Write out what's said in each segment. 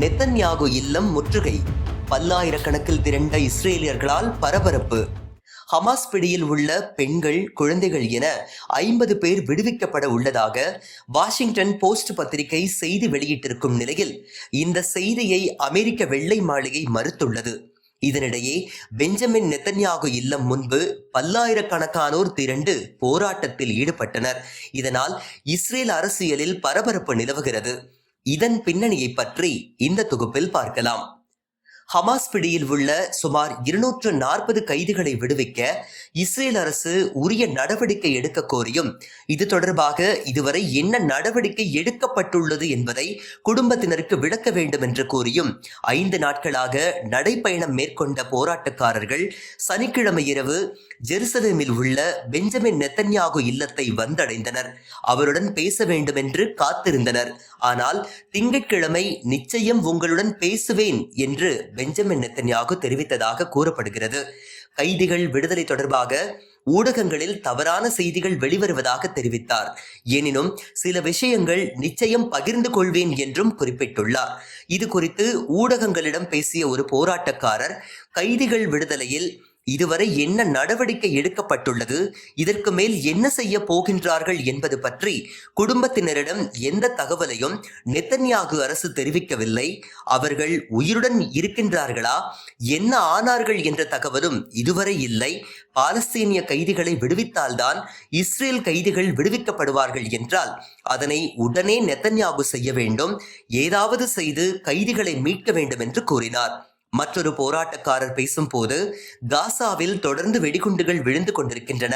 நெத்தன்யாகு இல்லம் முற்றுகை. பல்லாயிரக்கணக்கில் திரண்ட இஸ்ரேலியர்களால் பரபரப்பு. ஹமாஸ் பிடியில் உள்ள பெண்கள் குழந்தைகள் என ஐம்பது பேர் விடுவிக்கப்பட உள்ளதாக வாஷிங்டன் போஸ்ட் பத்திரிகை செய்தி வெளியிட்டிருக்கும் நிலையில் இந்த செய்தியை அமெரிக்க வெள்ளை மாளிகை மறுத்துள்ளது. இதனிடையே பெஞ்சமின் நெத்தன்யாகு இல்லம் முன்பு பல்லாயிரக்கணக்கானோர் திரண்டு போராட்டத்தில் ஈடுபட்டனர். இதனால் இஸ்ரேல் அரசியலில் பரபரப்பு நிலவுகிறது. இதன் பின்னணியை பற்றி இந்த தொகுப்பில் பார்க்கலாம். ஹமாஸ் பிடியில் உள்ள சுமார் இருநூற்று நாற்பது கைதிகளை விடுவிக்க இஸ்ரேல் அரசு உரிய நடவடிக்கை எடுக்க கோரியும். இது தொடர்பாக இதுவரை என்ன நடவடிக்கை எடுக்கப்பட்டுள்ளது என்பதை குடும்பத்தினருக்கு விளக்க வேண்டும் என்று கூறியும். ஐந்து நாட்களாக நடைப்பயணம் மேற்கொண்ட போராட்டக்காரர்கள் சனிக்கிழமை இரவு ஜெருசலேமில் உள்ள பெஞ்சமின் நெத்தன்யாகு இல்லத்தை வந்தடைந்தனர். அவருடன் பேச வேண்டும் என்று காத்திருந்தனர். ஆனால் திங்கட்கிழமை நிச்சயம் உங்களுடன் பேசுவேன் என்று பெஞ்சமின் நெத்தன்யாகு தெரிவித்ததாக கூறப்படுகிறது. கைதிகள் விடுதலை தொடர்பாக ஊடகங்களில் தவறான செய்திகள் வெளிவருவதாக தெரிவித்தார். எனினும் சில விஷயங்கள் நிச்சயம் பகிர்ந்து கொள்வேன் என்றும் குறிப்பிட்டுள்ளார். இது குறித்து ஊடகங்களிடம் பேசிய ஒரு போராட்டக்காரர் கைதிகள் விடுதலையில் இதுவரை என்ன நடவடிக்கை எடுக்கப்பட்டுள்ளது? இதற்கு மேல் என்ன செய்ய போகின்றார்கள் என்பது பற்றி குடும்பத்தினரிடம் எந்த தகவலையும் நெத்தன்யாகு அரசு தெரிவிக்கவில்லை. அவர்கள் உயிருடன் இருக்கின்றார்களா? என்ன ஆனார்கள் என்ற தகவலும் இதுவரை இல்லை. பாலஸ்தீனிய கைதிகளை விடுவித்தால்தான் இஸ்ரேல் கைதிகள் விடுவிக்கப்படுவார்கள் என்றால் அதனை உடனே நெத்தன்யாகு செய்ய வேண்டும். ஏதாவது செய்து கைதிகளை மீட்க வேண்டும் என்று கூறினார். மற்றொரு போராட்டக்காரர் பேசும்போது காசாவில் தொடர்ந்து வெடிகுண்டுகள் விழுந்து கொண்டிருக்கின்றன.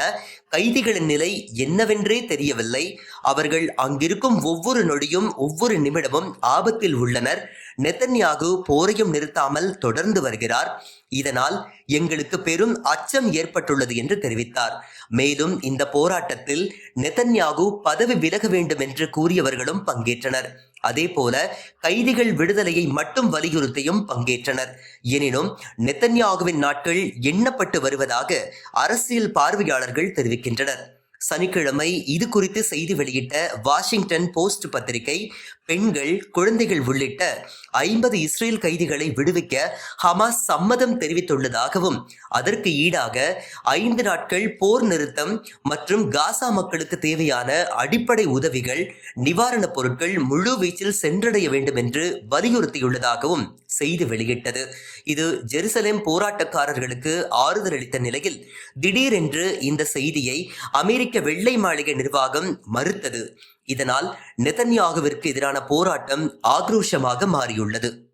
கைதிகளின் நிலை என்னவென்றே தெரியவில்லை. அவர்கள் அங்கிருக்கும் ஒவ்வொரு நொடியும் ஒவ்வொரு நிமிடமும் ஆபத்தில் உள்ளனர். நெத்தன்யாகு போரையும் நிறுத்தாமல் தொடர்ந்து வருகிறார். இதனால் எங்களுக்கு பெரும் அச்சம் ஏற்பட்டுள்ளது என்று தெரிவித்தார். மேலும் இந்த போராட்டத்தில் நெத்தன்யாகு பதவி விலக வேண்டும் என்று கூறியவர்களும் பங்கேற்றனர். அதே போல கைதிகள் விடுதலையை மட்டும் வலியுறுத்தியும் பங்கேற்றனர். எனினும் நெத்தன்யாகுவின் நாட்கள் எண்ணப்பட்டு வருவதாக அரசியல் பார்வையாளர்கள் தெரிவிக்கின்றனர். சனிக்கிழமை இது குறித்து செய்தி வெளியிட்ட வாஷிங்டன் போஸ்ட் பத்திரிகை பெண்கள் குழந்தைகள் உள்ளிட்ட ஐம்பது இஸ்ரேல் கைதிகளை விடுவிக்க ஹமாஸ் சம்மதம் தெரிவித்துள்ளதாகவும் அதற்கு ஈடாக ஐந்து நாட்கள் போர் நிறுத்தம் மற்றும் காசா மக்களுக்கு தேவையான அடிப்படை உதவிகள் நிவாரணப் பொருட்கள் முழு வீச்சில் சென்றடைய வேண்டும் என்று வலியுறுத்தியுள்ளதாகவும் செய்தி வெளியிட்டது. இது ஜெருசலேம் போராட்டக்காரர்களுக்கு ஆறுதல் அளித்த நிலையில் திடீரென்று இந்த செய்தியை அமெரிக்க வெள்ளை மாளிகை நிர்வாகம் மறுத்தது. இதனால் நெதன்யாகுவிற்கு எதிரான போராட்டம் ஆக்ரோஷமாக மாறியுள்ளது.